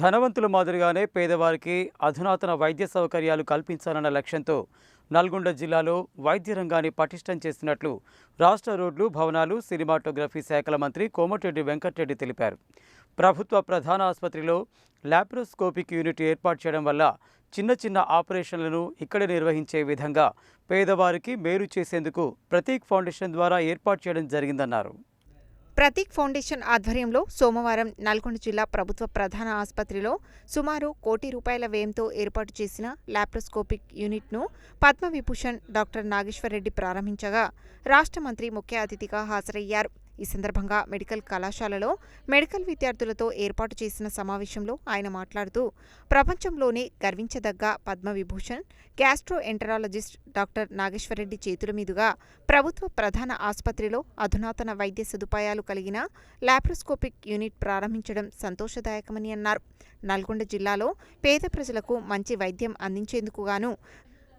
ధనవంతుల మాదిరిగానే పేదవారికి అధునాతన వైద్య సౌకర్యాలు కల్పించాలన్న లక్ష్యంతో నల్గొండ జిల్లాలో వైద్య రంగాన్ని పటిష్టం చేసినట్లు రాష్ట్ర రోడ్లు భవనాలు సినిమాటోగ్రఫీ శాఖల మంత్రి కోమటిరెడ్డి వెంకటరెడ్డి తెలిపారు. ప్రభుత్వ ప్రధాన ఆసుపత్రిలో లాప్రోస్కోపిక్ యూనిట్ ఏర్పాటు చేయడం వల్ల చిన్న చిన్న ఆపరేషన్లను ఇక్కడే నిర్వహించే విధంగా పేదవారికి మేలు చేసేందుకు ప్రతీక్ ఫౌండేషన్ ద్వారా ఏర్పాటు చేయడం జరిగిందన్నారు. ప్రతీక్ ఫౌండేషన్ ఆధ్వర్యంలో సోమవారం నల్గొండ జిల్లా ప్రభుత్వ ప్రధాన ఆసుపత్రిలో సుమారు కోటి రూపాయల వ్యయంతో ఏర్పాటు చేసిన లాప్రోస్కోపిక్ యూనిట్ను పద్మవిభూషణ్ డాక్టర్ నాగేశ్వరరెడ్డి ప్రారంభించగా రాష్ట్ర మంత్రి ముఖ్య అతిథిగా హాజరయ్యారు. ఈ సందర్భంగా మెడికల్ కళాశాలలో మెడికల్ విద్యార్థులతో ఏర్పాటు చేసిన సమావేశంలో ఆయన మాట్లాడుతూ ప్రపంచంలోనే గర్వించదగ్గ Padma Vibhushan gastroenterologist doctor Nageswara Reddy చేతుల మీదుగా ప్రభుత్వ ప్రధాన ఆసుపత్రిలో అధునాతన వైద్య సదుపాయాలు కలిగిన లాప్రోస్కోపిక్ యూనిట్ ప్రారంభించడం సంతోషదాయకమని అన్నారు. నల్గొండ జిల్లాలో పేద ప్రజలకు మంచి వైద్యం అందించేందుకు గాను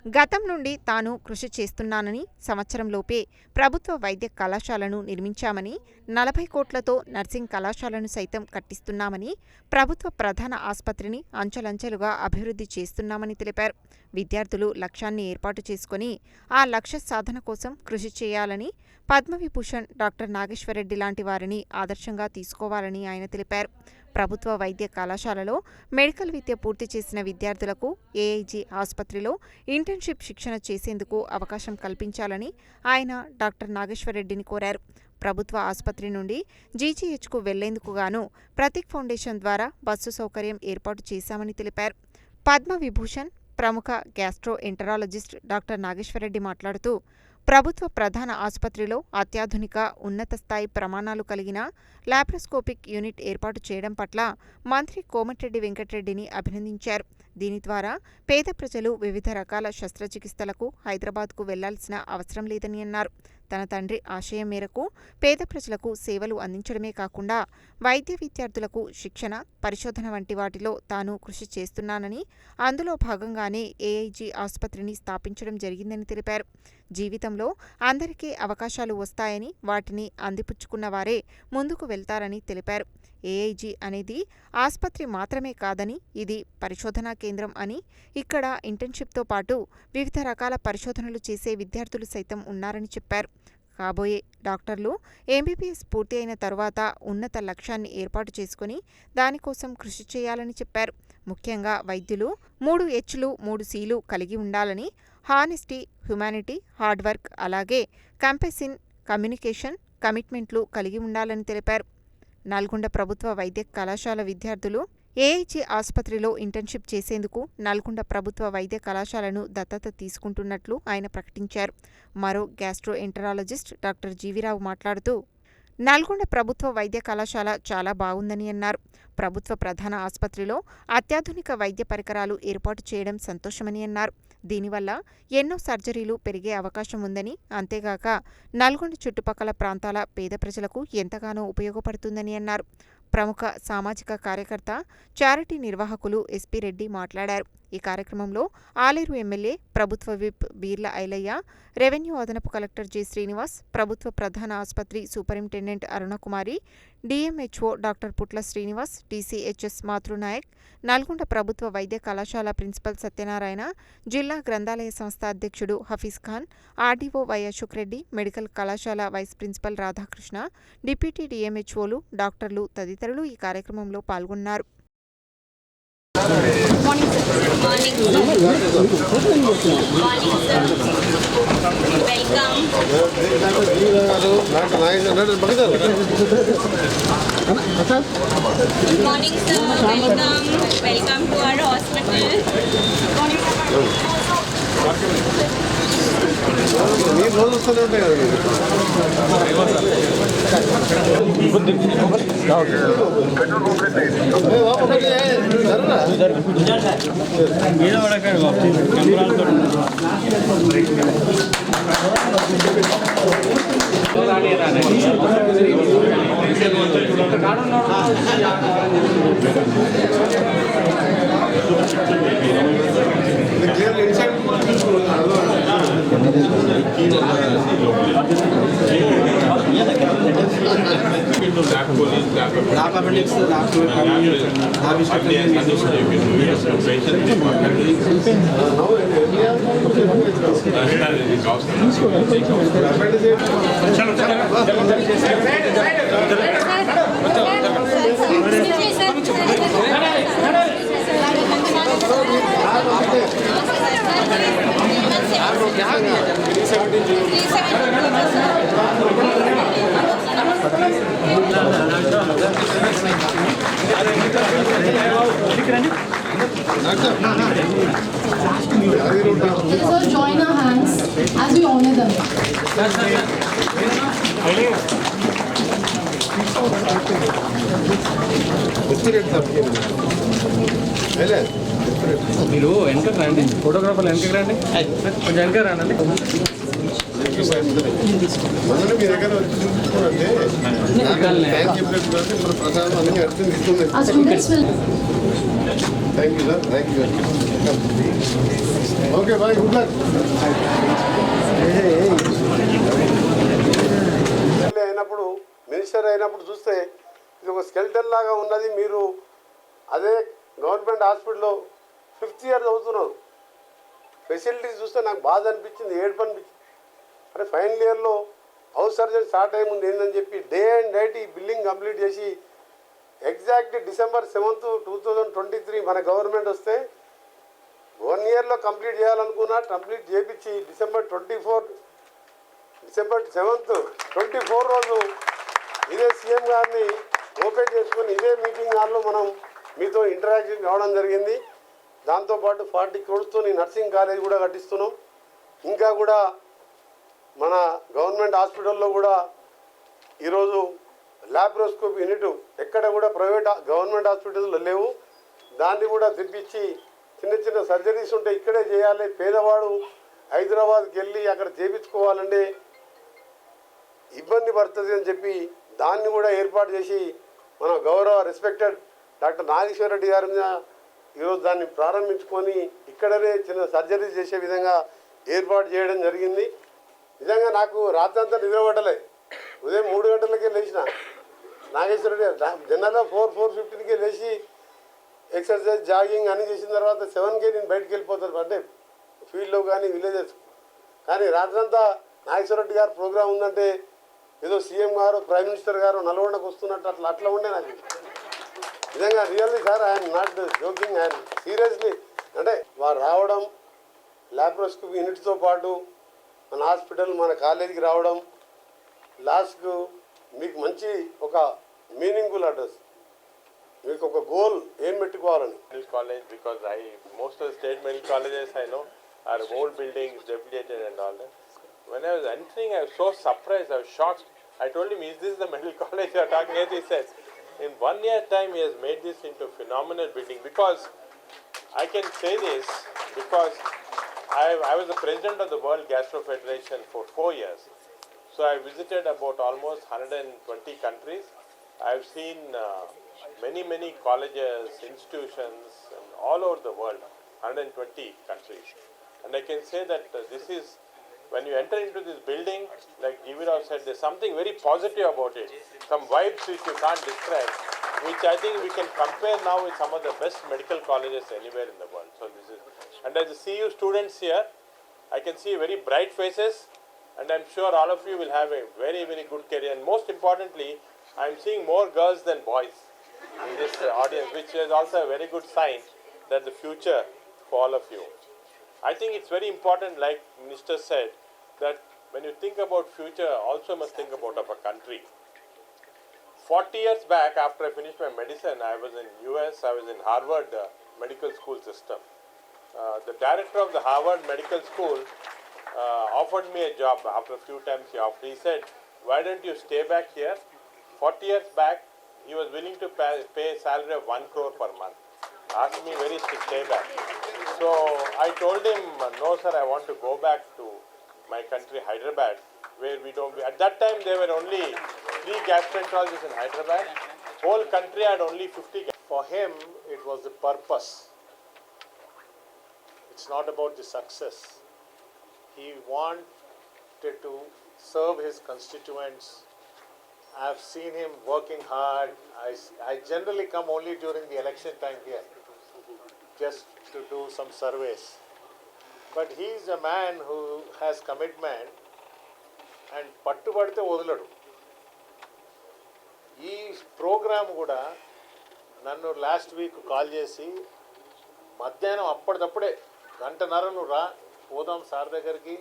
గతం నుండి తాను కృషి చేస్తున్నానని సంవత్సరంలోపే ప్రభుత్వ వైద్య కళాశాలను నిర్మించామని నలభై కోట్లతో నర్సింగ్ కళాశాలను సైతం కట్టిస్తున్నామని ప్రభుత్వ ప్రధాన ఆసుపత్రిని అంచెలంచెలుగా అభివృద్ధి చేస్తున్నామని తెలిపారు. విద్యార్థులు లక్ష్యాన్ని ఏర్పాటు చేసుకుని ఆ లక్ష్య సాధన కోసం కృషి చేయాలని పద్మవిభూషణ్ డాక్టర్ నాగేశ్వరరెడ్డి లాంటి వారిని ఆదర్శంగా తీసుకోవాలని ఆయన తెలిపారు. ప్రభుత్వ వైద్య కళాశాలలో మెడికల్ విద్య పూర్తి చేసిన విద్యార్థులకు ఏఐజీ ఆసుపత్రిలో ఇంటర్న్షిప్ శిక్షణ చేసేందుకు అవకాశం కల్పించాలని ఆయన డాక్టర్ నాగేశ్వరరెడ్డిని కోరారు. ప్రభుత్వ ఆసుపత్రి నుండి జీజీహెచ్కు వెళ్ళేందుకు గాను ప్రతీక్ ఫౌండేషన్ ద్వారా బస్సు సౌకర్యం ఏర్పాటు చేశామని తెలిపారు. పద్మ విభూషణ్ ప్రముఖ గ్యాస్ట్రో ఎంటరాలజిస్ట్ డాక్టర్ నాగేశ్వరరెడ్డి మాట్లాడుతూ ప్రభుత్వ ప్రధాన ఆసుపత్రిలో అత్యాధునిక ఉన్నత స్థాయి ప్రమాణాలు కలిగిన లాప్రోస్కోపిక్ యూనిట్ ఏర్పాటు చేయడం పట్ల మంత్రి కోమటిరెడ్డి వెంకటరెడ్డిని అభినందించారు. దీని ద్వారా పేద ప్రజలు వివిధ రకాల శస్త్రచికిత్సలకు హైదరాబాద్కు వెళ్ళాల్సిన అవసరం లేదని అన్నారు. తన తండ్రి ఆశయం మేరకు పేద ప్రజలకు సేవలు అందించడమే కాకుండా వైద్య విద్యార్థులకు శిక్షణ పరిశోధన వంటి వాటిలో తాను కృషి చేస్తున్నానని అందులో భాగంగానే ఏఐజీ ఆసుపత్రిని స్థాపించడం జరిగిందని తెలిపారు. జీవితంలో అందరికీ అవకాశాలు వస్తాయని వాటిని అందిపుచ్చుకున్న వారే ముందుకు వెళ్తారని తెలిపారు. ఏఐజీ అనేది ఆసుపత్రి మాత్రమే కాదని ఇది పరిశోధనా కేంద్రం అని ఇక్కడ ఇంటర్న్షిప్తో పాటు వివిధ రకాల పరిశోధనలు చేసే విద్యార్థులు సైతం ఉన్నారని చెప్పారు. కాబోయే డాక్టర్లు ఎంబీబీఎస్ పూర్తి అయిన తర్వాత ఉన్నత లక్ష్యాన్ని ఏర్పాటు చేసుకుని దానికోసం కృషి చేయాలని చెప్పారు. ముఖ్యంగా వైద్యులు మూడు హెచ్లు మూడు సీలు కలిగి ఉండాలని హానెస్టీ హ్యుమానిటీ హార్డ్ వర్క్ అలాగే కంపెసిన్ కమ్యూనికేషన్ కమిట్మెంట్లు కలిగి ఉండాలని తెలిపారు. నల్గొండ ప్రభుత్వ వైద్య కళాశాల విద్యార్థులు ఏఐజీ ఆసుపత్రిలో ఇంటర్న్షిప్ చేసేందుకు నల్గొండ ప్రభుత్వ వైద్య కళాశాలను దత్తత తీసుకుంటున్నట్లు ఆయన ప్రకటించారు. మరో గ్యాస్ట్రో ఎంటరాలజిస్ట్ డాక్టర్ జీవీరావు మాట్లాడుతూ నల్గొండ ప్రభుత్వ వైద్య కళాశాల చాలా బాగుందని అన్నారు. ప్రభుత్వ ప్రధాన ఆసుపత్రిలో అత్యాధునిక వైద్య పరికరాలు ఏర్పాటు చేయడం సంతోషమని అన్నారు. దీనివల్ల ఎన్నో సర్జరీలు పెరిగే అవకాశం ఉందని అంతేగాక నల్గొండ చుట్టుపక్కల ప్రాంతాల పేద ప్రజలకు ఎంతగానో ఉపయోగపడుతుందని అన్నారు. ప్రముఖ సామాజిక కార్యకర్త చారిటీ నిర్వాహకులు ఎస్పీ రెడ్డి మాట్లాడారు. ఈ కార్యక్రమంలో ఆలేరు ఎమ్మెల్యే ప్రభుత్వ విప్ బీర్ల ఐలయ్య రెవెన్యూ అదనపు కలెక్టర్ జి శ్రీనివాస్ ప్రభుత్వ ప్రధాన ఆసుపత్రి superintendent Arunakumari DMHO doctor Putla Srinivas TCHS Matrunayak Nalgonda ప్రభుత్వ వైద్య కళాశాల ప్రిన్సిపల్ సత్యనారాయణ జిల్లా గ్రంథాలయ సంస్థ అధ్యక్షుడు Hafeez Khan RDO Y Ashok Reddy medical కళాశాల వైస్ ప్రిన్సిపల్ రాధాకృష్ణ డిప్యూటీ డిఎంహెచ్ఓలు డాక్టర్లు తదితరులు ఈ కార్యక్రమంలో పాల్గొన్నారు. Morning sir morning morning sir welcome morning sir welcome welcome to our hospital మీరు రోజు వస్తూనే ఉంటాయి కదా మీరు ఏ, ఒకటి, సరేనా? ఇది clearly inside. Lab police lab lab appendix lab lab So join our మీరు వెనకకి రండి ఫోటోగ్రాఫర్లు వెనకకి రండి కొంచెం వెనక రానండి మొన్న మీ దగ్గర వచ్చి చూపించుకోవాలంటే థ్యాంక్ చెప్పినట్టు మన ప్రసాదం అన్ని అర్థం ఇస్తుంది thank you sir thank you okay bye good luck అయినప్పుడు మినిస్టర్ అయినప్పుడు చూస్తే ఇది ఒక స్కెల్టర్ లాగా ఉన్నది. మీరు అదే గవర్నమెంట్ హాస్పిటల్లో ఫిఫ్త్ ఇయర్ చదువుతున్నారు. ఫెసిలిటీస్ చూస్తే నాకు బాధ అనిపించింది ఏడుపు అనిపించింది. అరే ఫైనల్ ఇయర్లో హౌస్ సర్జరీ స్టార్ట్ అయ్యే ముందు ఏందని చెప్పి డే అండ్ నైట్ ఈ బిల్డింగ్ కంప్లీట్ చేసి exact December seventh two thousand twenty three మన గవర్నమెంట్ వస్తే వన్ ఇయర్లో కంప్లీట్ చేయాలనుకున్నా కంప్లీట్ చేపించి December twenty four December seventh twenty four రోజు ఇదే సీఎం గారిని ఓపెన్ చేసుకొని ఇదే మీటింగ్ హాల్లో మనం మీతో ఇంటరాక్షన్ కావడం జరిగింది. దాంతోపాటు ఫార్టీ క్రోడ్స్తో నర్సింగ్ కాలేజ్ కూడా కట్టిస్తున్నాం. ఇంకా కూడా మన గవర్నమెంట్ హాస్పిటల్లో కూడా ఈరోజు ల్యాప్రోస్కోప్ యూనిట్ ఎక్కడ కూడా ప్రైవేట్ గవర్నమెంట్ హాస్పిటల్లో లేవు. దాన్ని కూడా తెప్పించి చిన్న చిన్న సర్జరీస్ ఉంటే ఇక్కడే చేయాలి. పేదవాడు హైదరాబాద్కి వెళ్ళి అక్కడ చేపించుకోవాలంటే ఇబ్బంది పడుతుంది అని చెప్పి దాన్ని కూడా ఏర్పాటు చేసి మన గౌరవ రెస్పెక్టెడ్ డాక్టర్ నాగేశ్వర రెడ్డి గారి మీద ఈరోజు దాన్ని ప్రారంభించుకొని ఇక్కడనే చిన్న సర్జరీ చేసే విధంగా ఏర్పాటు చేయడం జరిగింది. నిజంగా నాకు రాత్రంతా నిద్రపట్టలే ఉదయం మూడు గంటలకే లేచిన. నాగేశ్వరుడు రెడ్డి జనరల్గా ఫోర్ ఫోర్ ఫిఫ్టీన్కే లేచి ఎక్సర్సైజ్ జాగింగ్ అన్నీ చేసిన తర్వాత సెవెన్కే నేను బయటకు వెళ్ళిపోతాను అంటే ఫీల్డ్లో కానీ విలేజెస్. కానీ రాత్రంతా నాగేశ్వర రెడ్డి గారు ప్రోగ్రామ్ ఉందంటే ఏదో సీఎం గారు ప్రైమ్ మినిస్టర్ గారు నల్గొండకు వస్తున్నట్టు అట్లా అట్లా ఉండే నాకు. నిజంగా really sir I'm not joking I'm seriously. అంటే వారు రావడం ల్యాప్రోస్కోపీ యూనిట్తో పాటు మన హాస్పిటల్ మన కాలేజీకి రావడం లాస్ట్కు మీకు మంచి ఒక మీనింగ్ఫుల్ అడ్రస్. మీకు ఒక గోల్ ఏం పెట్టుకోవాలని? College because I most of state medical colleges I know are old buildings dilapidated and all when I was entering I show surprise I shock I told me is this the medical college talk near in one year time he has made this into phenomenal building because I can say this because I, I was the president of the World Gastro Federation for four years. So I visited about almost 120 countries. I've seen uh, many, many colleges, institutions, and all over the world, 120 countries. And I can say that uh, this is, when you enter into this building, like Jivirao said, there's something very positive about it. Some vibes which you can't describe, which I think we can compare now with some of the best medical colleges anywhere in the world. So this and as I see you students here, I can see very bright faces, and I'm sure all of you will have a very, very good career. And most importantly, I'm seeing more girls than boys in this uh, audience, which is also a very good sign that the future for all of you. I think it's very important, like Minister said, that when you think about future, also must think about a country. 40 years back, after I finished my medicine, I was in US, I was in Harvard uh, Medical School system. Uh, the director of the Harvard Medical School uh, offered me a job after a few times he offered. He said, why don't you stay back here? 40 years back, he was willing to pay, pay salary of 1 crore per month. Asked me where is to stay back. So I told him, no sir, I want to go back to my country, Hyderabad, where we don't, at that time there were only three gastroenterologists in Hyderabad. Whole country had only 50 For him, it was the purpose. It's not about the success. He wanted to serve his constituents I've seen him working hard. I, s- I generally come only during the election time here, just to do some surveys. But he's a man who has commitment and పట్టుబడితే వదలడు ఈ programme కూడా నన్ను last week call చేసి మధ్యాహ్నం అప్పటిదప్పుడే గంటన్నర నువ్వు రా పోదాం సార్ దగ్గరికి.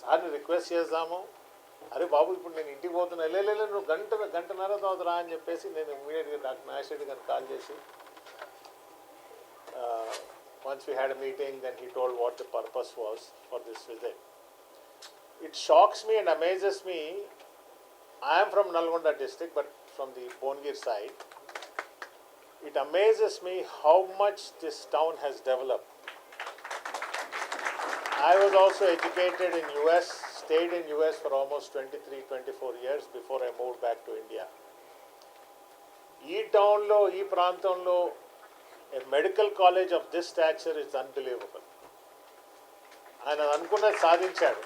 సార్ని రిక్వెస్ట్ చేద్దాము. అరే బాబు ఇప్పుడు నేను ఇంటికి పోతున్నా. లే నువ్వు గంట గంటన్నర తర్వాత రా అని చెప్పేసి నేను ఇమీడియట్గా డాక్టర్ నాగేష్ రెడ్డి గారిని కాల్ చేసి once we had meeting then he told what the purpose was for this visit it shocks me and amazes me I am from Nalgonda district, but from the Bongir side. It amazes me how much this town has developed. I was also educated in US, stayed in US for almost 23, 24 years before I moved back to India. ఈ టౌన్లో ఈ ప్రాంతంలో a medical college of this stature is unbelievable ఆయన అనుకున్నది సాధించాడు